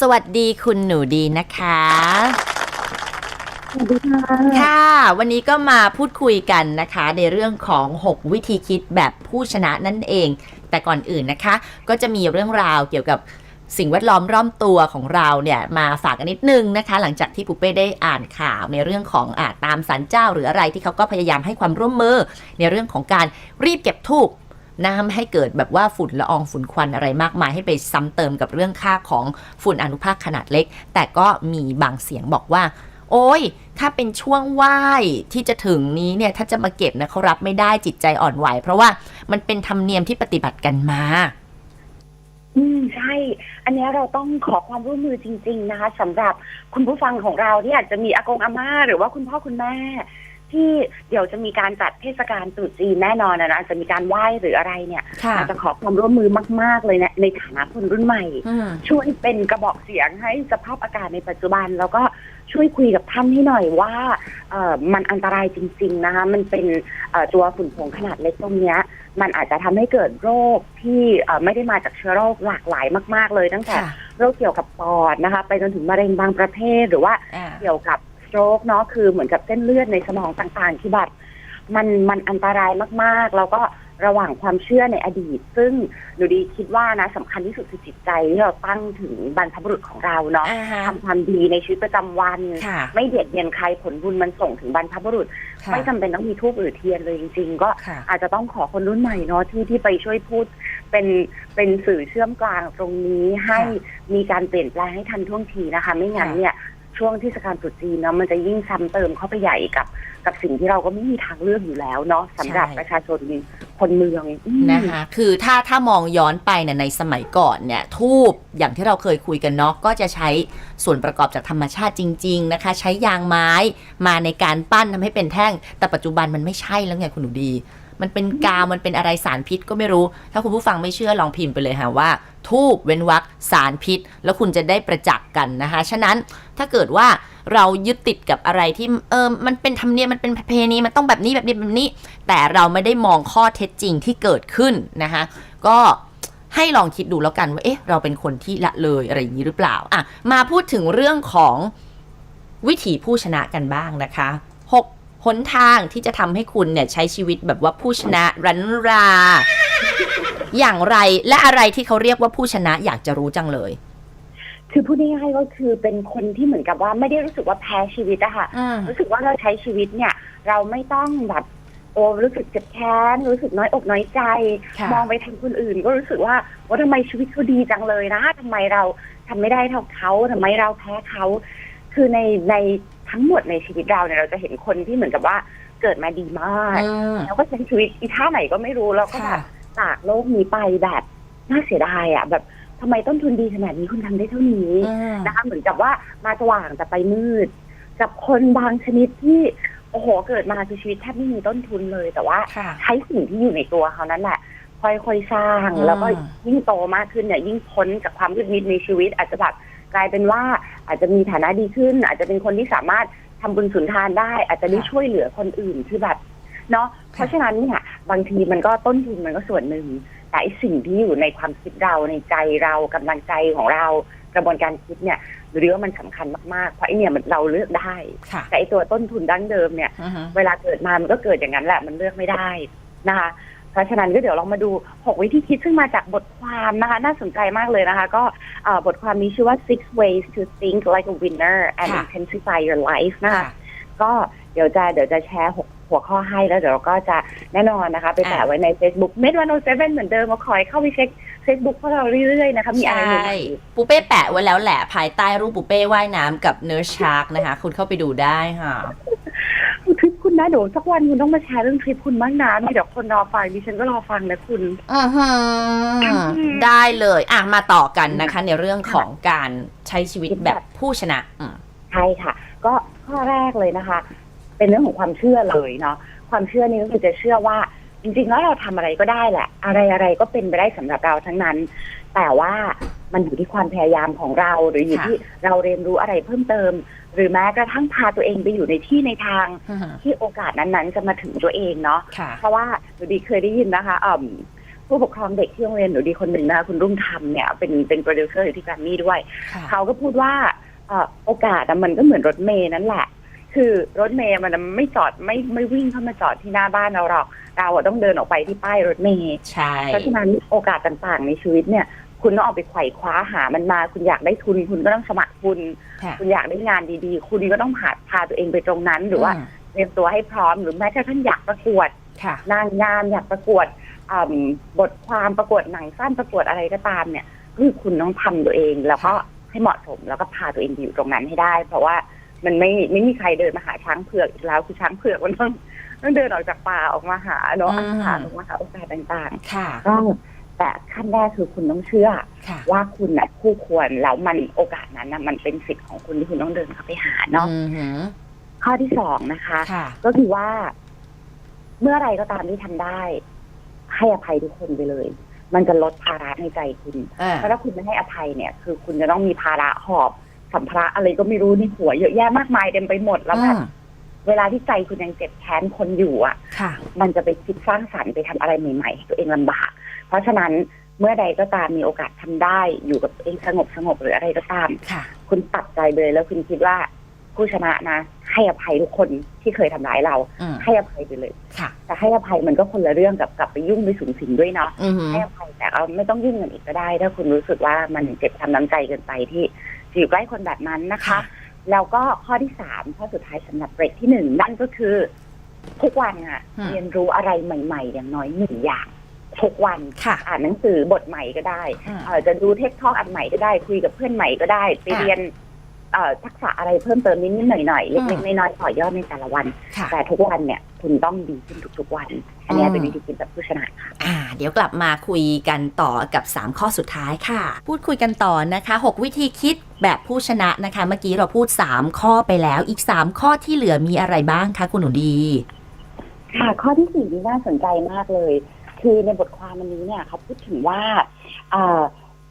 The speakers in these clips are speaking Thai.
สวัสดีคุณหนูดีนะคะสวัสดีค่ะค่ะ วันนี้ก็มาพูดคุยกันนะคะ ในเรื่องของ 6 วิธีคิดแบบผู้ชนะนั่นเอง แต่ก่อนอื่นนะคะ ก็จะมีเรื่องราวเกี่ยวกับสิ่งแวดล้อมรอบตัวของเราเนี่ยมาฝากกันนิดนึงนะคะ หลังจากที่ปุเป้ได้อ่านข่าวในเรื่องของอาตามสันเจ้าหรืออะไรที่เขาก็พยายามให้ความร่วมมือ ในเรื่องของการรีบเก็บทูบ นะไม่ให้เกิดแบบว่าฝุ่นละอองฝุ่นควันอะไรมากมายให้ไปซ้ำเติมกับเรื่องค่าของฝุ่นอนุภาคขนาดเล็ก แต่ก็มีบางเสียงบอกว่า โอ้ยถ้าเป็นช่วงไหว้ที่จะถึงนี้เนี่ยถ้าจะมาเก็บนะเขารับไม่ได้จิตใจอ่อนไหว เพราะว่ามันเป็นธรรมเนียมที่ปฏิบัติกันมาอืมใช่ อันนี้เราต้องขอความร่วมมือจริง ๆ นะคะสำหรับคุณผู้ฟังของเราที่อาจจะมีอากงอาม่าหรือว่าคุณพ่อคุณแม่ ที่เดี๋ยวจะมีการจัดเทศกาลตรุษจีนแน่นอนนะนะอาจจะมีการไหว้หรืออะไรเนี่ยค่ะ อาจจะขอความร่วมมือมาก ๆ เลยนะในฐานะคนรุ่นใหม่ อืม ช่วยเป็นกระบอกเสียงให้สภาพอากาศในปัจจุบัน แล้วก็ช่วยคุยกับท่านให้หน่อยว่าเอ่อมันอันตรายจริง ๆ นะคะ มันเป็นเอ่อตัวฝุ่นผงขนาดเล็กตรงเนี้ย มันอาจจะทำให้เกิดโรคที่เอ่อไม่ได้มาจากเชื้อโรคหลากหลายมาก ๆ เลยตั้งแต่ค่ะโรคเกี่ยวกับปอดนะคะ ไปจนถึงมะเร็งบางประเภทหรือว่า อ่า เกี่ยวกับส โตรกเนาะคือเหมือนกับเส้นเลือดในสมองต่างๆ ที่แบบมันมันอันตรายมากๆ แล้วก็ระหว่างความเชื่อในอดีต ซึ่งหนูดีคิดว่านะสำคัญที่สุดคือจิตใจที่เราตั้งถึงบรรพบุรุษของเราเนาะอ่าฮะทำความดีในชีวิตประจำวัน ค่ะ ไม่เบียดเบียนใครผลบุญมันส่งถึงบรรพบุรุษ ค่ะไม่จำเป็นต้องมีทูบหรือเทียนเลยจริงๆ ก็ค่ะอาจจะต้องขอคนรุ่นใหม่เนาะที่ที่ไปช่วยพูดเป็นเป็นสื่อเชื่อมกลางตรงนี้ให้มีการเปลี่ยนแปลงให้ทันท่วงทีนะคะ ไม่งั้นเนี่ย ช่วงเทศกาลตรุษจีนเนาะมันจะยิ่งซ้ำเติมเข้าไปใหญ่กับ กับสิ่งที่เราก็ไม่มีทางเลือกอยู่แล้วเนาะสำหรับใช่ ประชาชนคนเมืองอืม นะคะ คือถ้าถ้ามองย้อนไปเนี่ยในสมัยก่อนเนี่ยทูบอย่างที่เราเคยคุยกันเนาะก็จะใช้ส่วนประกอบจากธรรมชาติจริง ๆ นะคะ ใช้ยางไม้มาในการปั้นทำให้เป็นแท่ง แต่ปัจจุบันมันไม่ใช่แล้วไงคุณหนูดี มันเป็นกาวมันเป็นอะไรสารพิษก็ไม่รู้ ถ้าคุณผู้ฟังไม่เชื่อลองพิมพ์ไปเลยค่ะว่า ทูบเว้นวรรคสารพิษ แล้วคุณจะได้ประจักษ์กันนะคะ ฉะนั้นถ้าเกิดว่าเรายึดติดกับอะไรที่เออมันเป็นธรรมเนียมมันเป็นประเพณีมันต้องแบบนี้แบบนี้แบบนี้ แต่เราไม่ได้มองข้อเท็จจริงที่เกิดขึ้นนะคะก็ให้ลองคิดดูแล้วกันว่าเอ๊ะเราเป็นคนที่ละเลยอะไรอย่างนี้หรือเปล่าอะมาพูดถึงเรื่องของวิถีผู้ชนะกันบ้างนะคะ หกหนทางที่จะทำให้คุณเนี่ยใช้ชีวิตแบบว่าผู้ชนะรันรา อย่างไรและอะไรที่เขาเรียกว่าผู้ชนะอยากจะรู้จังเลย คือพูดง่ายๆก็คือเป็นคนที่เหมือนกับว่าไม่ได้รู้สึกว่าแพ้ชีวิตอะค่ะ อืม รู้สึกว่าเราใช้ชีวิตเนี่ย เราไม่ต้องแบบโอ้รู้สึกเจ็บแค้นรู้สึกน้อยอกน้อยใจ ค่ะ มองไปทางคนอื่น ก็รู้สึกว่าว่าทำไมชีวิตเขาดีจังเลยนะทำไมเราทำไม่ได้เท่าเขาทำไมเราแพ้เขา คือในใน ทั้งหมดในชีวิตเราเนี่ยเราจะเห็นคนที่เหมือนกับว่าเกิดมาดีมากอืมแล้วก็ใช้ชีวิตอีท่าไหนก็ไม่รู้แล้วก็แบค่ะ บจากโลกนี้ไปแบบน่าเสียดายอะ แบบทำไมต้นทุนดีขนาดนี้คุณทำได้เท่านี้อืมนะคะเหมือนกับว่ามาสว่างแต่ไปมืด กับคนบางชนิดที่โอ้โหเกิดมาคือชีวิตแทบไม่มีต้นทุนเลย แต่ว่าค่ะ ใช้สิ่งที่อยู่ในตัวเขานั้นแหละค่อยๆสร้างอืมแล้วก็ยิ่งโตมากขึ้นเนี่ยยิ่งพ้นจากความมืดมิดในชีวิตอาจจะแบบ กลายเป็นว่าอาจจะมีฐานะดีขึ้น อาจจะเป็นคนที่สามารถทำบุญสุนทานได้ อาจจะได้ช่วยเหลือคนอื่นที่แบบเนาะเพราะฉะนั้นเนี่ยบางทีมันก็ต้นทุนมันก็ส่วนหนึ่ง แต่ไอสิ่งที่อยู่ในความคิดเราในใจเรากำลังใจของเรากระบวนการคิดเนี่ยหรือว่ามันสำคัญมากๆ เพราะไอเนี่ยมันเราเลือกได้ค่ะแต่ไอตัวต้นทุนดั้งเดิมเนี่ยอือฮึเวลาเกิดมามันก็เกิดอย่างนั้นแหละมันเลือกไม่ได้นะคะ เพราะฉะนั้นก็เดี๋ยวลองมาดู 6 วิธีคิดซึ่งมาจากบทความนะคะ น่าสนใจมากเลยนะคะ ก็เอ่อบทความนี้ชื่อว่า six ways to think like a winner and ค่ะ intensify your life นะคะค่ะก็เดี๋ยวจะเดี๋ยวจะแชร์หกหัวข้อให้แล้วเดี๋ยวเราก็จะแน่นอนนะคะ ไปแปะอะไว้ใน Facebook เมดวันโอเซเว่นเหมือนเดิมมาคอยเข้าไปเช็ค Facebook พวกเราเรื่อยๆนะคะ มีอะไรใหม่ใช่ปูเป้แปะไว้แล้วแหละ ภายใต้รูปปูเป้ว่ายน้ำกับเนื้อชาร์กนะคะ คุณเข้าไปดูได้ค่ะๆทริปคุณ นะเดี๋ยวสักวันคุณต้องมาแชร์เรื่องทริปคุณบ้างนะมีเดี๋ยวคนรอฟังดิฉันก็รอฟังนะคุณอือหือได้เลยอะมาต่อกันนะคะ ในเรื่องของการใช้ชีวิตแบบผู้ชนะอืมใช่ค่ะ ก็ข้อแรกเลยนะคะ เป็นเรื่องของความเชื่อเลยเนาะความเชื่อนี้ก็คือจะเชื่อว่าจริงๆแล้วเราทำอะไรก็ได้แหละ อะไรอะไรก็เป็นไปได้สำหรับเราทั้งนั้น แต่ว่า มันอยู่ที่ความพยายามของเรา หรืออยู่ค่ะที่เราเรียนรู้อะไรเพิ่มเติม หรือแม้กระทั่งพาตัวเองไปอยู่ในที่ในทางอือหือที่โอกาสนั้นๆ จะมาถึงตัวเองเนาะค่ะเพราะว่าหนูดีเคยได้ยินนะคะอ่มผู้ปกครองเด็กที่โรงเรียนหนูดีคนหนึ่งนะคุณรุ่งธรรมเนี่ยเป็นเป็นโปรดิวเซอร์อยู่ที่แกรมมี่ด้วยค่ะเขาก็พูดว่าเอ่อโอกาสอะมันก็เหมือนรถเมย์นั่นแหละ คือรถเมย์มันไม่จอดไม่ไม่วิ่งเข้ามาจอดที่หน้าบ้านเราหรอกเราอะต้องเดินออกไปที่ป้ายรถเมย์ใช่เพราะฉะนั้นโอกาสต่างๆในชีวิตเนี่ย คุณต้องออกไปไขว่คว้าหามันมา คุณอยากได้ทุน คุณก็ต้องสมัครทุน ค่ะคุณอยากได้งานดีๆ คุณก็ต้องหาพาตัวเองไปตรงนั้น หรือว่าอืมเตรียมตัวให้พร้อมหรือแม้กระทั่งอยากประกวด ค่ะ นางงามอยากประกวดอ่ำบทความประกวดหนังสั้นประกวดอะไรก็ตามเนี่ยคือคุณต้องทำตัวเองแล้วก็ให้เหมาะสมแล้วก็พาตัวเองไปอยู่ตรงนั้นให้ได้ เพราะว่ามันไม่ไม่มีใครเดินมาหาช้างเผือกอีกแล้วคือช้างเผือกมันต้องต้องเดินออกจากป่าออกมาหาเนาะอืม หาออกมาหาโอกาสต่างค่ะ ๆก็ แต่ขั้นแรกคือคุณต้องเชื่อค่ะว่าคุณน่ะคู่ควรแล้วมันโอกาสนั้นน่ะมันเป็นสิทธิ์ของคุณที่คุณต้องเดินเข้าไปหาเนาะอือหือข้อที่สองนะคะค่ะก็คือว่า เมื่อไรก็ตามที่ทำได้ ให้อภัยทุกคนไปเลย มันจะลดภาระในใจคุณอ่าเพราะถ้าคุณไม่ให้อภัยเนี่ย คือคุณจะต้องมีภาระหอบสัมภาระอะไรก็ไม่รู้ในหัวเยอะแยะมากมายเต็มไปหมดแล้วแบบอืมเวลาที่ใจคุณยังเจ็บแค้นคนอยู่อะค่ะมันจะไปคิดสร้างสรรค์ไปทำอะไรใหม่ๆให้ตัวเองลำบาก เพราะฉะนั้นเมื่อใดก็ตามมีโอกาสทำได้อยู่กับตัวเองสงบสงบๆหรืออะไรก็ตามค่ะ คุณตัดใจไปเลยแล้วคุณคิดว่าผู้ชนะนะ ให้อภัยทุกคนที่เคยทำร้ายเราอืมให้อภัยไปเลยค่ะแต่ให้อภัยมันก็คนละเรื่องกับกลับไปยุ่งไปสูงสิงด้วยเนาะอือหือให้อภัยแต่เราไม่ต้องยุ่งกันอีกก็ได้ ถ้าคุณรู้สึกว่ามันเจ็บช้ำน้ำใจเกินไปที่จะอยู่ใกล้คนแบบนั้นนะคะค่ะแล้วก็ข้อที่สามข้อสุดท้ายสำหรับเบรกที่หนึ่งนั่นก็คือ ทุกวันอะเรียนรู้อะไรใหม่ ๆ อย่างน้อยหนึ่งอย่าง ทุกวันค่ะอ่านหนังสือบทใหม่ก็ได้อืมเอ่อจะดูเทคทอกอันใหม่ก็ได้ คุยกับเพื่อนใหม่ก็ได้ ไปอะเรียนเอ่อทักษะอะไรเพิ่มเติมนิดๆหน่อยๆอืเล็กมๆน้อยๆต่อยอดในแต่ละวันค่ะแต่ทุกวันเนี่ยคุณต้องดีขึ้นทุกๆวัน อันเนี้ยอืมเป็นวิธีคิดแบบผู้ชนะค่ะอ่า เดี๋ยวกลับมาคุยกันต่อกับ 3 ข้อสุดท้ายค่ะ พูดคุยกันต่อนะคะ 6 วิธีคิดแบบผู้ชนะนะคะ เมื่อกี้เราพูด 3 ข้อไปแล้วอีก 3 ข้อที่เหลือมีอะไรบ้างคะคุณหนูดี ค่ะข้อที่สี่นี่น่าสนใจมากเลย คือในบทความอันนี้เนี่ยเขาพูดถึงว่าเอ่อ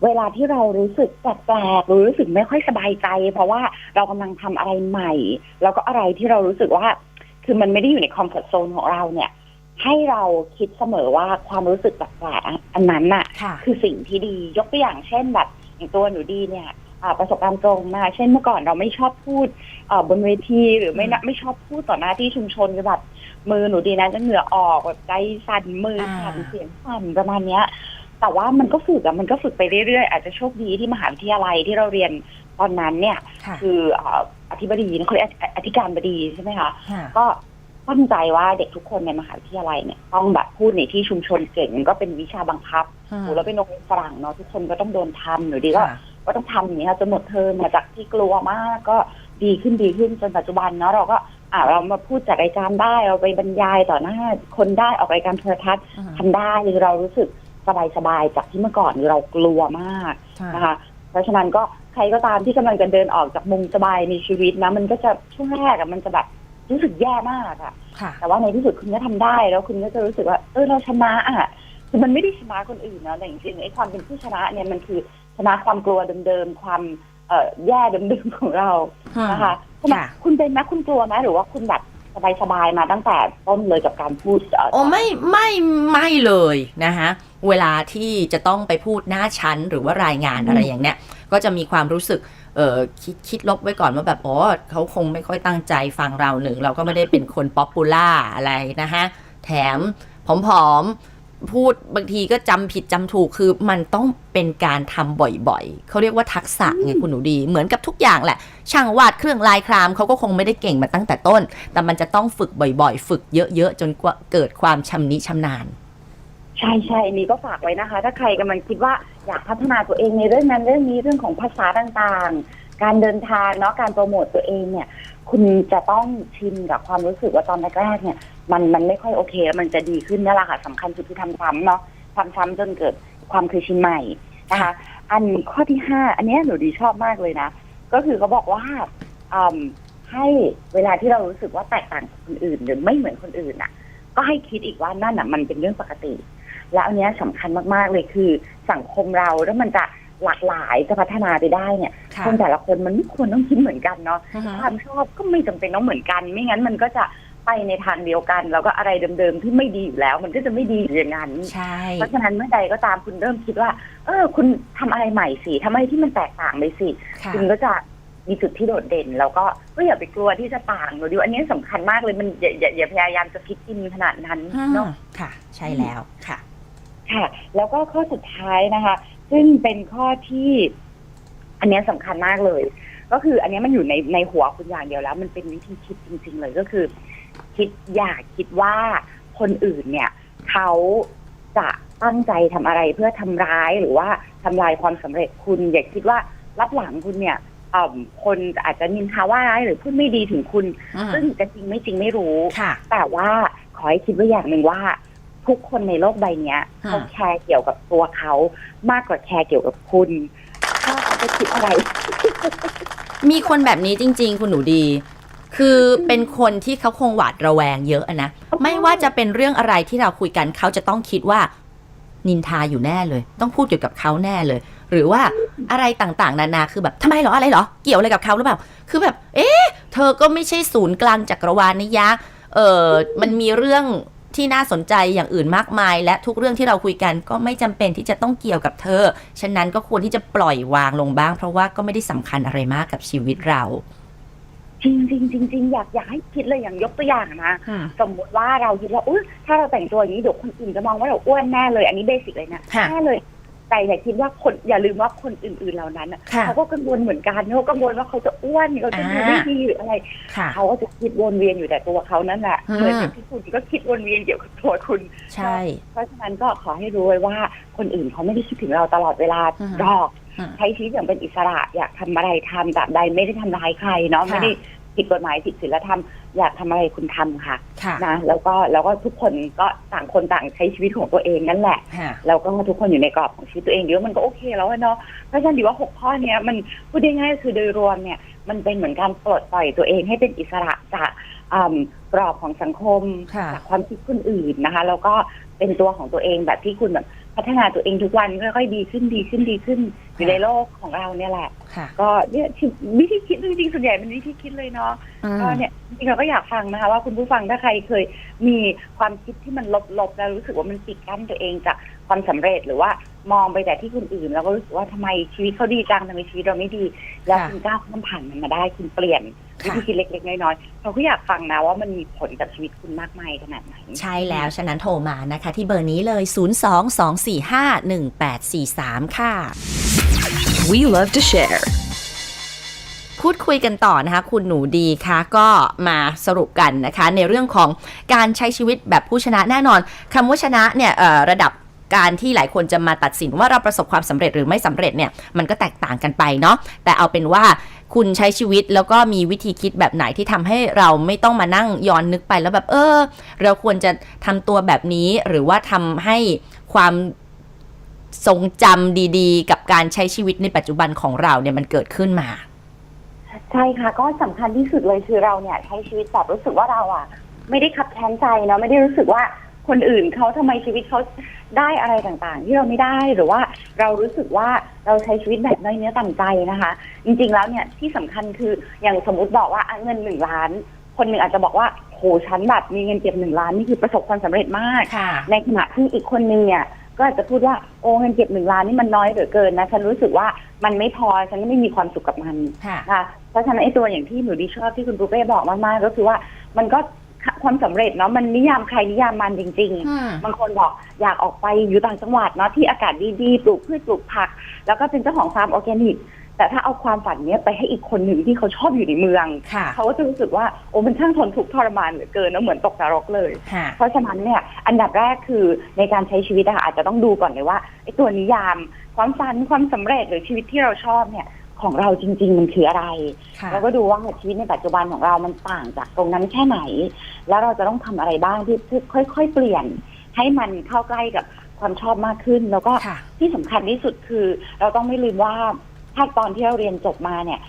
เวลาที่เรารู้สึกแปลกๆหรือรู้สึกไม่ค่อยสบายใจ เพราะว่าเรากำลังทำอะไรใหม่ แล้วก็อะไรที่เรารู้สึกว่า คือมันไม่ได้อยู่ในคอมฟอร์ทโซนของเราเนี่ย ให้เราคิดเสมอว่าความรู้สึกแปลกๆอันอันนั้นน่ะค่ะ คือสิ่งที่ดียกตัวอย่างเช่นแบบอย่างตัวหนูดีเนี่ยอ่าประสบการณ์ตรงมา เช่นเมื่อก่อนเราไม่ชอบพูดเอ่อบนเวทีหรือไม่นะไม่ชอบพูดต่อหน้าที่ชุมชนคือแบบ มือหนูดีนะจะเหงื่อออกแบบใจสั่นมือสั่นอ่า เสียงสั่นประมาณเนี้ย แต่ว่ามันก็ฝึกอะมันก็ฝึกไปเรื่อยๆ อาจจะโชคดีที่มหาวิทยาลัยที่เราเรียนตอนนั้นเนี่ย ค่ะคือเอ่ออธิบดีนะเขาเรียกออธิการบดีใช่ไหมคะ ค่ะ ก็ตั้งใจว่าเด็กทุกคนในมหาวิทยาลัยเนี่ยต้องแบบพูดในที่ชุมชนเก่งมันก็เป็นวิชาบังคับอืมโอ้แล้วเป็นโรงเรียนฝรั่งเนาะทุกคนก็ต้องโดนทำหรือดีก็ค่ะก็ต้องทำอย่างนี้ค่ะจนหมดเทอมมาจากที่กลัวมากก็ดีขึ้นดีขึ้นจนปัจจุบันเนาะเราก็อ่าเรามาพูดจัดรายการได้เราไปบรรยายต่อหน้าคนได้ออกรายการโทรทัศน์อืมทำได้หรือเรารู้สึกสบายๆจากที่เมื่อก่อนเรากลัวมากค่ะนะคะ เพราะฉะนั้นก็ใครก็ตามที่กำลังจะเดินออกจากมุมสบายในชีวิตนะ มันก็จะช่วงแรกอะมันจะแบบรู้สึกแย่มากอะ ค่ะ แต่ว่าในที่สุดคุณก็ทำได้แล้วคุณก็จะรู้สึกว่า เออเราชนะอะคือมันไม่ได้ชนะคนอื่นนะแต่จริงๆไอ้ความเป็นผู้ชนะเนี่ยมันคือชนะความกลัวเดิมๆความเอ่อแย่เดิมๆของเรานะคะใช่ไหมค่ะ คุณเป็นไหมคุณกลัวไหมหรือว่าคุณแบบสบายๆมาตั้งแต่ต้นเลยกับการพูดเโอ้ไม่ไม่ไม่เลยนะคะเวลาที่จะต้องไปพูดหน้าชั้นหรือว่ารายงานอะไรอย่างเนี้ยก็จะมีความรู้สึกเออคิดคิดลบไว้ก่อนว่าแบบอ๋อเขาคงไม่ค่อยตั้งใจฟังเราหนึ่งเราก็ไม่ได้เป็นคนป๊อปปูล่าอะไรนะคะแถมผอมๆ พูดบางทีก็จำผิดจำถูกคือมันต้องเป็นการทำบ่อยๆ เขาเรียกว่าทักษะไงคุณหนูดี เหมือนกับทุกอย่างแหละ ช่างวาดเครื่องลายครามเขาก็คงไม่ได้เก่งมาตั้งแต่ต้น แต่มันจะต้องฝึกบ่อยๆ ฝึกเยอะๆ จนเกิดความชำนิชำนาญ ใช่ใช่นนี้ก็ฝากไว้นะคะ ถ้าใครกำลังคิดว่าอยากพัฒนาตัวเองในเรื่องนั้นเรื่องนี้เรื่องของภาษาต่างๆ การเดินทางเนาะการโปรโมตตัวเองเนี่ย คุณจะต้องชินกับความรู้สึกว่าตอนแรกๆเนี่ย มันมันไม่ค่อยโอเคแล้วมันจะดีขึ้นนี่แหละค่ะสำคัญสุดที่ทำซ้ำเนาะทำซ้ำจนเกิดความเคยชินใหม่นะคะ อันข้อที่ห้าอันเนี้ยหนูดีชอบมากเลยนะ ก็คือเขาบอกว่าอืมให้เวลาที่เรารู้สึกว่าแตกต่างจากคนอื่น หรือไม่เหมือนคนอื่นอะ ก็ให้คิดอีกว่านั่นอะมันเป็นเรื่องปกติ และอันเนี้ยสำคัญมากๆเลยคือสังคมเราแล้วมันจะหลากหลายจะพัฒนาไปได้เนี่ยค่ะคนแต่ละคนมันไม่ควรต้องคิดเหมือนกันเนาะความชอบก็ไม่จำเป็นต้องเหมือนกัน ไม่งั้นมันก็จะ ไปในทางเดียวกัน แล้วก็อะไรเดิมๆที่ไม่ดีอยู่แล้ว มันก็จะไม่ดีอยู่อย่างนั้นใช่ เพราะฉะนั้นเมื่อใดก็ตามคุณเริ่มคิดว่า เออ คุณทำอะไรใหม่สิทำอะไรที่มันแตกต่างไปสิค่ะ คุณก็จะมีจุดที่โดดเด่น แล้วก็ก็อย่าไปกลัวที่จะต่างหนูดิวอันนี้สำคัญมากเลยมันอย่าอย่าอย่าพยายามจะฟิตอินขนาดนั้นเนาะ ค่ะ ใช่แล้วค่ะ ค่ะ แล้วก็ข้อสุดท้ายนะคะ ซึ่งเป็นข้อที่ อันเนี้ยสำคัญมากเลย ก็คืออันเนี้ยมันอยู่ในในหัวคุณอย่างเดียวแล้ว มันเป็นวิธีคิดจริง ๆ เลยก็คือ คิดอย่าคิดว่าคนอื่นเนี่ยเขาจะตั้งใจทำอะไรเพื่อทำร้ายหรือว่าทำลายความสำเร็จคุณ อย่าคิดว่ารับหลังคุณเนี่ยเอ่อคนอาจจะนินทาว่าร้ายหรือพูดไม่ดีถึงคุณอืมซึ่งจะจริงไม่จริงไม่รู้ค่ะแต่ว่าขอให้คิดไว้อย่างหนึ่งว่า ทุกคนในโลกใบเนี้ยค่ะเขาแคร์เกี่ยวกับตัวเขามากกว่าแคร์เกี่ยวกับคุณถ้าเขาจะคิดอะไร มีคนแบบนี้จริง ๆ คุณหนูดี คือเป็นคนที่เขาคงหวาดระแวงเยอะนะ ไม่ว่าจะเป็นเรื่องอะไรที่เราคุยกันเขาจะต้องคิดว่า นินทาอยู่แน่เลย ต้องพูดเกี่ยวกับเขาแน่เลย หรือว่าอะไรต่างๆ นานาคือแบบทำไมเหรออะไรเหรอเกี่ยวอะไรกับเขาหรือเปล่า คือแบบ เอ๊ะเธอก็ไม่ใช่ศูนย์กลางจักรวาลนี่ยะเออมันมีเรื่องที่น่าสนใจอย่างอื่นมากมาย และทุกเรื่องที่เราคุยกันก็ไม่จำเป็นที่จะต้องเกี่ยวกับเธอ ฉะนั้นก็ควรที่จะปล่อยวางลงบ้าง เพราะว่าก็ไม่ได้สำคัญอะไรมากกับชีวิตเรา จริงจริงจริงจริงอยากอยากให้คิดเลยอย่างยกตัวอย่างนะสมมติว่าเราคิดว่าอุ้ยถ้าเราแต่งตัวอย่างนี้เดี๋ยวคนอื่นจะมองว่าเราอ้วนแน่เลย อันนี้เบสิกเลยนะค่ะแน่เลยแต่อย่าคิดว่าคนอย่าลืมว่าคนอื่นๆเหล่านั้นน่ะค่ะเขาก็กังวลเหมือนกันเขากังวลว่าเขาจะอ้วนเขาจะดูไม่ดีหรืออะไร ค่ะ เขาก็จะคิดวนเวียนอยู่แต่ตัวเขานั่นแหละอืม เหมือนกับที่คุณก็คิดวนเวียนเกี่ยวกับตัวคุณ ใช่ เพราะฉะนั้นก็ขอให้รู้ไว้ว่าคนอื่นเขาไม่ได้คิดถึงเราตลอดเวลาอืมหรอกอืมใช้ชีวิตอย่างเป็นอิสระอยากทำอะไรทำแบบใดไม่ได้ทำร้ายใครเนาะค่ะ ไม่ได้ ผิดกฎหมายผิดศีลธรรมอยากทำอะไรคุณทำค่ะค่ะนะแล้วก็แล้วก็ทุกคนก็ต่างคนต่างใช้ชีวิตของตัวเองนั่นแหละค่ะแล้วก็ทุกคนอยู่ในกรอบของชีวิตตัวเองเดี๋ยวมันก็โอเคแล้วอะเนาะเพราะฉะนั้นดีว่าหกข้อเนี้ยมันพูดได้ง่ายๆคือโดยรวมเนี่ยมันเป็นเหมือนการปลดปล่อยตัวเองให้เป็นอิสระจากอ่ากรอบของสังคมค่ะจากความคิดคนอื่นนะคะ แล้วก็เป็นตัวของตัวเองแบบที่คุณแบบพัฒนาตัวเองทุกวันค่อยๆดีขึ้นดีขึ้นดีขึ้น อยู่ในโลกของเราเนี่ยแหละ ค่ะ ก็เนี่ยวิธีคิดจริงๆส่วนใหญ่เป็นวิธีคิดเลยเนาะอืมก็เนี่ยจริงๆเราก็อยากฟังนะคะ ว่าคุณผู้ฟังถ้าใครเคยมีความคิดที่มันลบๆแล้วรู้สึกว่ามันปิดกั้นตัวเองจากความสำเร็จหรือว่ามองไปแต่ที่คนอื่น แล้วก็รู้สึกว่าทำไมชีวิตเขาดีจังทำไมชีวิตเราไม่ดี แล้วค่ะคุณก้าวข้ามผ่านมันมาได้คุณเปลี่ยนวิค่ะธีคิดเล็กๆน้อยๆเราก็อยากฟังนะว่ามันมีผลกับชีวิตคุณมากมายขนาดไหน ใช่แล้ว ฉะนั้นโทรมานะคะ ที่เบอร์นี้เลย 022451843 ค่ะ We love to share. พูดคุยกันต่อนะคะ คุณหนูดีคะก็มาสรุปกันนะคะ ในเรื่องของการใช้ชีวิตแบบผู้ชนะแน่นอนคำว่าชนะเนี่ยระดับการที่หลายคนจะมาตัดสินว่าเราประสบความสำเร็จหรือไม่สำเร็จเนี่ยมันก็แตกต่างกันไปเนาะแต่เอาเป็นว่าคุณใช้ชีวิตแล้วก็มีวิธีคิดแบบไหนที่ทำให้เราไม่ต้องมานั่งย้อนนึกไปแล้วแบบเออ เราควรจะทำตัวแบบนี้หรือว่าทำให้ความ ทรงจำดีๆ กับการใช้ชีวิตในปัจจุบันของเราเนี่ยมันเกิดขึ้นมา ใช่ค่ะ ก็สำคัญที่สุดเลยคือเราเนี่ยใช้ชีวิตแบบรู้สึกว่าเราอะ ไม่ได้ขับแค้นใจเนาะไม่ได้รู้สึกว่าคนอื่นเขาทำไมชีวิตเขาได้อะไรต่างๆ ที่เราไม่ได้หรือว่าเรารู้สึกว่าเราใช้ชีวิตแบบน้อยเนื้อต่ำใจนะคะ จริงๆแล้วเนี่ยที่สำคัญคืออย่างสมมุติบอกว่าอะเงินหนึ่งล้าน คนหนึ่งอาจจะบอกว่า โหฉันแบบมีเงินเก็บหนึ่งล้านนี่คือประสบความสำเร็จมากค่ะในขณะที่อีกคนนึงเนี่ยก็อาจจะพูดว่าโอ้เงินเก็บหนึ่งล้านนี่มันน้อยเหลือเกินนะฉันรู้สึกว่ามันไม่พอฉันก็ไม่มีความสุขกับมันค่ะนะคะเพราะฉะนั้นไอ้ตัวอย่างที่หนูดีชอบที่คุณปูเป้บอกมากๆก็คือว่ามันก็ความสำเร็จเนาะมันนิยามใครนิยามมันจริง ๆ บางคนบอกอยากออกไปอยู่ต่างจังหวัดเนาะที่อากาศดีๆปลูกพืชปลูกผัก แล้วก็เป็นเจ้าของฟาร์มออร์แกนิก แต่ถ้าเอาความฝันเนี้ยไปให้อีกคนหนึ่งที่เขาชอบอยู่ในเมือง ค่ะเขาก็จะรู้สึกว่าโอ้มันช่างทนทุกข์ทรมานเหลือเกินแล้วเหมือนตกนรกเลย ค่ะ เพราะฉะนั้นเนี่ยอันดับแรกคือในการใช้ชีวิตอะอาจจะต้องดูก่อนเลยว่าไอ้ตัวนิยาม ความฝันความสำเร็จหรือชีวิตที่เราชอบเนี่ยของเราจริง ๆ มันคืออะไร ค่ะ แล้วก็ดูว่าชีวิตในปัจจุบันของเรามันต่างจากตรงนั้นแค่ไหน แล้วเราจะต้องทำอะไรบ้างที่ที่ค่อยๆ เปลี่ยน ให้มันเข้าใกล้กับความชอบมากขึ้น แล้วก็ค่ะ ที่สำคัญที่สุดคือ เราต้องไม่ลืมว่า ถ้าตอนที่เราเรียนจบมาเนี่ย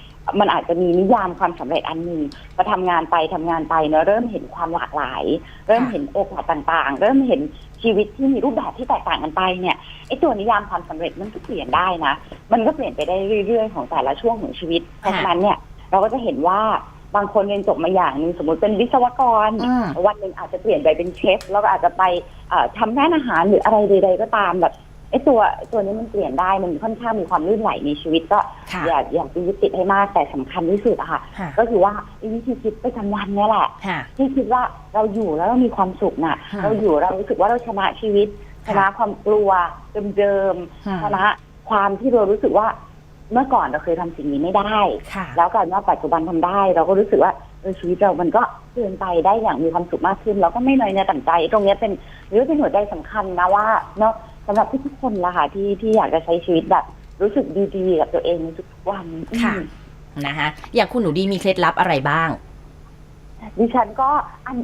มันอาจจะมีนิยามความสำเร็จอันหนึ่งพอทำงานไปทำงานไปเนอะเริ่มเห็นความหลากหลาย เริ่มเห็นโอกาสต่างๆ เริ่มเห็นชีวิตที่มีรูปแบบที่แตกต่างกันไปเนี่ยไอ้ตัวนิยามความสำเร็จมันก็เปลี่ยนได้นะ มันก็เปลี่ยนไปได้เรื่อยๆ ของแต่ละช่วงของชีวิตเพราะฉะนั้นเนี่ยเราก็จะเห็นว่าบางคนเรียนจบมาอย่างหนึงสมมติเป็นวิศวกรอืมวันหนึ่งอาจจะเปลี่ยนไปเป็นเชฟแล้วก็อาจจะไปเอ่อทำร้านอาหารหรืออะไรใดๆก็ตามแบบไอ้ตัวตัวนี้มันเปลี่ยนได้มันค่อนข้างมีความลื่นไหลในชีวิตก็ค่ะอย่าอย่าไปยึดติดให้มากแต่สำคัญที่สุดอะค่ะ ค่ะ ก็คือว่าไอ้วิธีคิดประจำวันเนี่ยแหละ ค่ะ ที่คิดว่าเราอยู่แล้วเรามีความสุขน่ะ ค่ะเราอยู่เรารู้สึกว่าเราชนะชีวิต ชค่ะ นะความกลัวเดิมค่ะๆชนะความที่เรารู้สึกว่าเมื่อก่อนเราเคยทำสิ่งนี้ไม่ได้ ค่ะ แล้วการว่าปัจจุบันทำได้ เราก็รู้สึกว่าเออชีวิตเรามันก็เปลี่ยนไปได้อย่างมีความสุขมากขึ้น เราก็ไม่น้อยเนื้อต่ำใจ ตรงเนี้ยเป็นหรือเป็นหัวใจสำคัญนะว่าเนาะ สำหรับทุกๆคนละค่ะที่ที่อยากจะใช้ชีวิตแบบ รู้สึกดีๆกับตัวเองในทุกๆวันค่ะอืมนะคะอย่างคุณหนูดีมีเคล็ดลับอะไรบ้าง ดิฉันก็อัน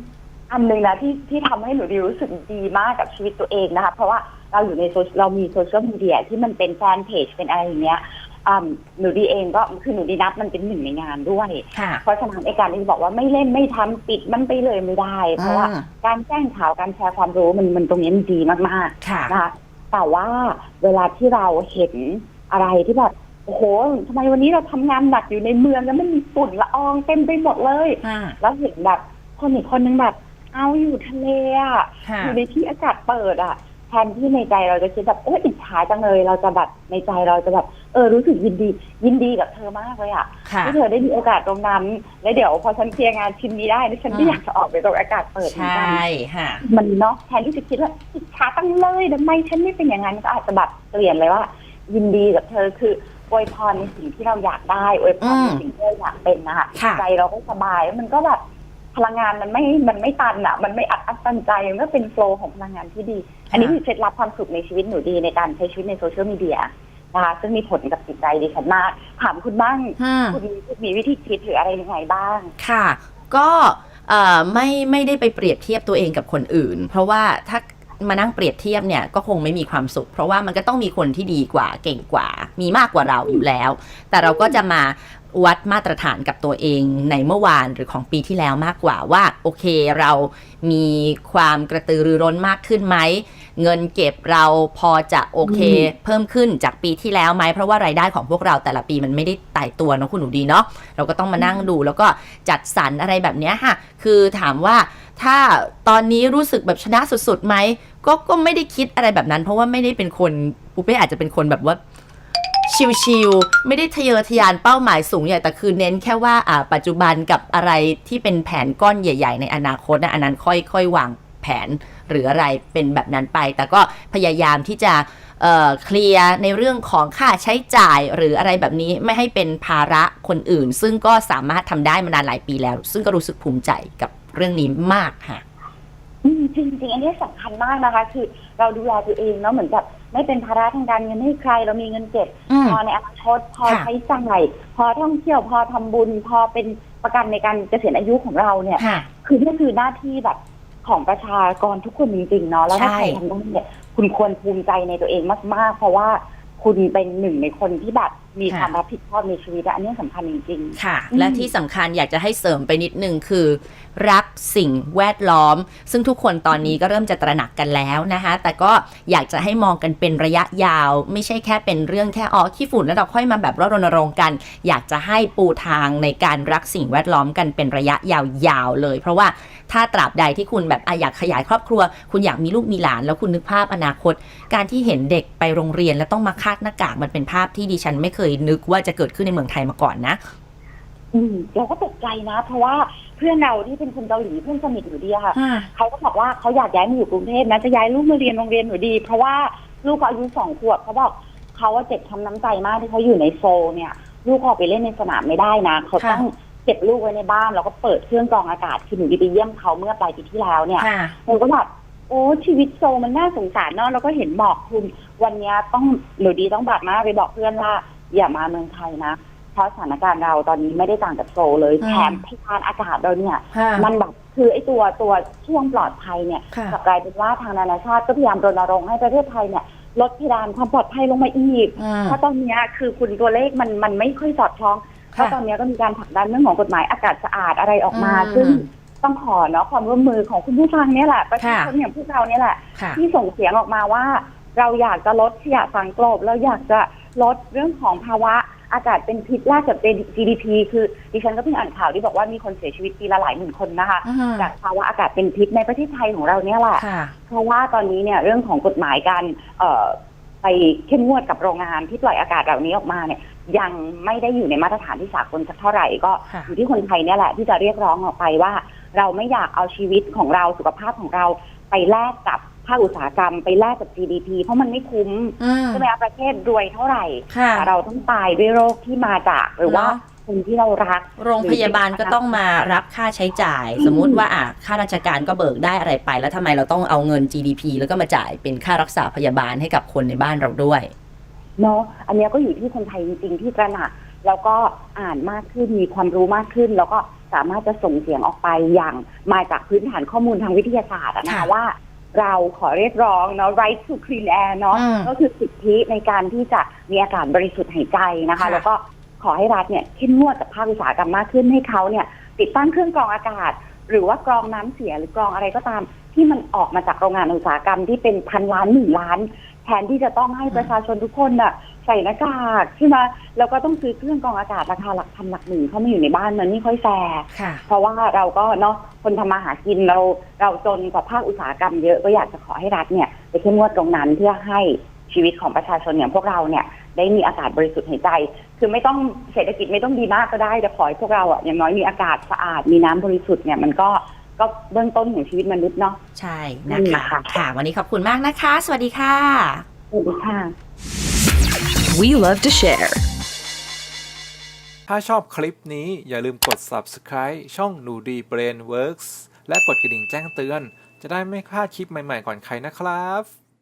อันหนึ่งนะที่ที่ทำให้หนูดีรู้สึกดีมากกับชีวิตตัวเองนะคะ เพราะว่าเราอยู่ในโซเชียลเรามีโซเชียลมีเดียที่มันเป็นแฟนเพจเป็นอะไรอย่างเงี้ยอ่าหนูดีเองก็คือหนูดีนับมันเป็นหนึ่งในงานด้วยค่ะเพราะฉะนั้นไอ้การที่บอกว่าไม่เล่นไม่ทำปิดมันไปเลยไม่ได้ เพราะว่าอืมการแจ้งข่าวการแชร์ความรู้มันมันตรงนี้มันดีมากค่ะๆนะคะ แต่ว่าเวลาที่เราเห็นอะไรที่แบบโอ้โหทำไมวันนี้เราทำงานหนักอยู่ในเมืองแล้วมันมีฝุ่นละอองเต็มไปหมดเลยค่ะแล้วเห็นแบบคนอีกคนนึงแบบ เอาอยู่ทะเลอะค่ะอยู่ในที่อากาศเปิดอะ แทนที่ในใจเราจะคิดแบบโอ้ยอิจฉาจังเลย เราจะแบบในใจเราจะแบบเออรู้สึกยินดี ยินดีกับเธอมากเลยอะค่ะที่เธอได้มีโอกาสตรงนั้น แล้วเดี๋ยวพอฉันเคลียร์งานชิ้นนี้ได้ดิฉันก็อืมอยากจะออกไปตรงอากาศเปิดเหมือนใช่กันค่ะ มันเนาะแทนที่จะคิดว่าอิจฉาตั้งเลยทำไมฉันไม่เป็นอย่างนั้นก็อาจจะแบบเปลี่ยนเลยว่า ยินดีกับเธอคืออวยพรในสิ่งที่เราอยากได้อวยพรในอืมสิ่งที่เราอยากเป็นนะคะค่ะ ใจเราก็สบายแล้วมันก็แบบ พลังงานมันไม่มันไม่ตันอะ มันไม่อัดอั้นตันใจมันก็เป็นโฟลว์ของพลังงานที่ดี อันนี้คือเคล็ดลับความสุขในชีวิตหนูดีในการใช้ชีวิตในโซเชียลมีเดียนะคะซึ่งมีผลกับจิตใจดิฉันมาก ถามคุณบ้างอืมคุณคุณมีวิธีคิดหรืออะไรยังไงบ้าง ค่ะ ก็เอ่อไม่ไม่ได้ไปเปรียบเทียบตัวเองกับคนอื่น เพราะว่าถ้า มานั่งเปรียบเทียบเนี่ยก็คงไม่มีความสุข เพราะว่ามันก็ต้องมีคนที่ดีกว่าเก่งกว่า มีมากกว่าเราอยู่แล้ว แต่เราก็จะมาวัดมาตรฐานกับตัวเองในเมื่อวานหรือของปีที่แล้วมากกว่าว่าโอเคเรามีความกระตือรือร้นมากขึ้นไหมเงินเก็บเราพอจะโอเค เพิ่มขึ้นจากปีที่แล้วไหมเพราะว่ารายได้ของพวกเราแต่ละปีมันไม่ได้ตายตัวเนาะคุณหนูดีเนาะเราก็ต้องมานั่งดูแล้วก็จัดสรรอะไรแบบเนี้ยค่ะ คือถามว่า ถ้าตอนนี้รู้สึกแบบชนะสุดๆไหมก็ก็ไม่ได้คิดอะไรแบบนั้น เพราะว่าไม่ได้เป็นคนปูเป้อาจจะเป็นคนแบบว่าชิวๆไม่ได้ทะเยอทะยานเป้าหมายสูงใหญ่แต่คือเน้นแค่ว่าอ่าปัจจุบันกับอะไรที่เป็นแผนก้อนใหญ่ ๆ ในอนาคตนะอันนั้นค่อยๆวางแผนหรืออะไรเป็นแบบนั้นไป แต่ก็พยายามที่จะเอ่อเคลียร์ในเรื่องของค่าใช้จ่ายหรืออะไรแบบนี้ไม่ให้เป็นภาระคนอื่น ซึ่งก็สามารถทำได้มานานหลายปีแล้ว ซึ่งก็รู้สึกภูมิใจกับ เรื่องนี้มากค่ะอืมจริงๆอันนี้สำคัญมากนะคะ คือเราดูแลตัวเองเนาะเหมือนกับไม่เป็นภาระทางการเงินให้ใคร เรามีเงินเก็บอืมพอในอนาคตพอค่ะใช้จ่ายพอท่องเที่ยวพอทำบุญ พอเป็นประกันในการเกษียณอายุของเราเนี่ยค่ะคือนี่คือหน้าที่แบบของประชากรทุกคนจริงๆเนาะแล้วถ้าใช่ใครทำได้เนี่ยคุณควรภูมิใจในตัวเองมากๆ เพราะว่า คุณเป็นหนึ่งในคนที่แบบมีความรับผิดชอบในชีวิตอะอันนี้สำคัญจริงค่ะอืมและที่สำคัญอยากจะให้เสริมไปนิดนึงคือ รักสิ่งแวดล้อม ซึ่งทุกคนตอนนี้ก็เริ่มจะตระหนักกันแล้วนะคะ แต่ก็อยากจะให้มองกันเป็นระยะยาว ไม่ใช่แค่เป็นเรื่องแค่อ๋อขี้ฝุ่นแล้วเราค่อยมาแบบรณรงค์กัน อยากจะให้ปูทางในการรักสิ่งแวดล้อมกันเป็นระยะยาวๆเลย เพราะว่า ถ้าตราบใดที่คุณแบบอะอยากขยายครอบครัว คุณอยากมีลูกมีหลานแล้วคุณนึกภาพอนาคต การที่เห็นเด็กไปโรงเรียนแล้วต้องมาคาดหน้ากากมันเป็นภาพที่ดิฉันไม่เคยนึกว่าจะเกิดขึ้นในเมืองไทยมาก่อนนะๆอืมเราก็ตกใจนะ เพราะว่าเพื่อนเราที่เป็นคนเกาหลีเพื่อนสนิทอยู่ดีอะค่ะเขาก็บอกว่าเขาอยากย้ายมาอยู่กรุงเทพนะจะย้ายลูกมาเรียนโรงเรียนหนูดี เพราะว่าลูกเขาอายุสองขวบเขาบอกเขาว่าเจ็บช้ำน้ำใจมากที่เขาอยู่ในโซลเนี่ย ลูกออกไปเล่นในสนามไม่ได้นะเขาค่ะต้อง เก็บลูกไว้ในบ้านแล้วก็เปิดเครื่องกรองอากาศคือหนูดีไปเยี่ยมเขาเมื่อปลายปีที่แล้วเนี่ยค่ะ หนูก็แบบโอ้ชีวิตโซลมันน่าสงสารเนาะแล้วก็เห็นหมอกคลุมวันเนี้ยต้องหนูดีต้องบัดหน้าไปบอกเพื่อนว่า อย่ามาเมืองไทยนะเพราะสถานการณ์เราตอนนี้ไม่ได้ต่างกับโซลเลยอืม แถมพยานอากาศเราเนี่ย ค่ะ มันแบบคือไอ้ตัวตัวช่วงปลอดภัยเนี่ยค่ะ กลับกลายเป็นว่าทางนานาชาติก็พยายามรณรงค์ให้ประเทศไทยเนี่ยลดเพดานความปลอดภัยลงมาอีก อืม เพราะตอนเนี้ยคือคุณตัวเลขมันมันไม่ค่อยสอดคล้อง เพค่ะราะตอนเนี้ยก็มีการผลักดันเรื่องของกฎหมายอากาศสะอาดอะไรออกมาอืมซึ่งต้องขอเนาะความร่วมมือของคุณผู้ฟังเนี่ยแหละประชาชนค่ะอย่างพวกเราเนี่ยแหละค่ะที่ส่งเสียงออกมาว่า เราอยากจะลดขยะสังกลบเราอยากจะลดเรื่องของภาวะอากาศเป็นพิษแรกกับ GDP คือดิฉันก็เพิ่งอ่านข่าวที่บอกว่ามีคนเสียชีวิตปีละหลายหมื่นคนนะคะอืมจากภาวะอากาศเป็นพิษในประเทศไทยของเราเนี่ยแหละค่ะเพราะว่าตอนนี้เนี่ยเรื่องของกฎหมายการเอ่อไปเข้มงวดกับโรงงานที่ปล่อยอากาศเหล่านี้ออกมาเนี่ย ยังไม่ได้อยู่ในมาตรฐานที่สากลสักเท่าไหร่ก็ค่ะอยู่ที่คนไทยเนี่ยแหละที่จะเรียกร้องออกไปว่า เราไม่อยากเอาชีวิตของเราสุขภาพของเราไปแลกกับภาคอุตสาหกรรมไปแลกกับ GDP เพราะมันไม่คุ้มอืมใช่ไหมคะประเทศรวยเท่าไหร่ค่ะแต่เราต้องตายด้วยโรคที่มาจากหรือว่าเนอะคนที่เรารัก โรงพยาบาลก็ต้องมารับค่าใช้จ่าย สมมุติว่าอะค่าราชการก็เบิกได้อะไรไป แล้วทำไมเราต้องเอาเงิน GDP แล้วก็มาจ่ายเป็นค่ารักษาพยาบาลให้กับคนในบ้านเราด้วย เนาะอันเนี้ยก็อยู่ที่คนไทยจริงๆที่ตระหนักแล้วก็อ่านมากขึ้นมีความรู้มากขึ้น แล้วก็สามารถจะส่งเสียงออกไปอย่างมาจากพื้นฐานข้อมูลทางวิทยาศาสตร์อะนะค่ะคะว่าเราขอเรียกร้องเนาะ right to clean air เนาะ อืม ก็คือสิทธิในการที่จะมีอากาศบริสุทธิ์หายใจนะคะ ค่ะ แล้วก็ขอให้รัฐเนี่ยเข้มงวดกับภาคอุตสาหกรรมมากขึ้นให้เขาเนี่ย ติดตั้งเครื่องกรองอากาศ หรือว่ากรองน้ำเสียหรือกรองอะไรก็ตาม ที่มันออกมาจากโรงงานอุตสาหกรรมที่เป็นพันล้านหมื่นล้าน แทนที่จะต้องให้ประชาชนทุกคนน่ะใส่หน้ากากใช่ไหมแล้วก็ต้องซื้อเครื่องกรองอากาศราคาหลักพันหลักหมื่นเข้ามาอยู่ในบ้านมันไม่ค่อยแฟร์ค่ะเพราะว่าเราก็เนาะคนทำมาหากินเราเราจนกว่าภาคอุตสาหกรรมเยอะก็อยากจะขอให้รัฐเนี่ยไปเข้มงวดตรงนั้นเพื่อให้ชีวิตของประชาชนอย่างพวกเราเนี่ยได้มีอากาศบริสุทธิ์หายใจ คือไม่ต้องเศรษฐกิจไม่ต้องดีมากก็ได้แต่ขอให้พวกเราอะอย่างน้อยมีอากาศสะอาดมีน้ำบริสุทธิ์เนี่ยมันก็ ก็เบื้องต้นของชีวิตมนุษย์เนาะใช่นะคะอืมค่ะค่ะ วันนี้ขอบคุณมากนะคะ สวัสดีค่ะสวัสดีค่ะ We love to share. ถ้าชอบคลิปนี้อย่าลืมกด subscribe ช่องหนูดี Brain Works และกดกระดิ่งแจ้งเตือน จะได้ไม่พลาดคลิปใหม่ๆก่อนใครนะครับ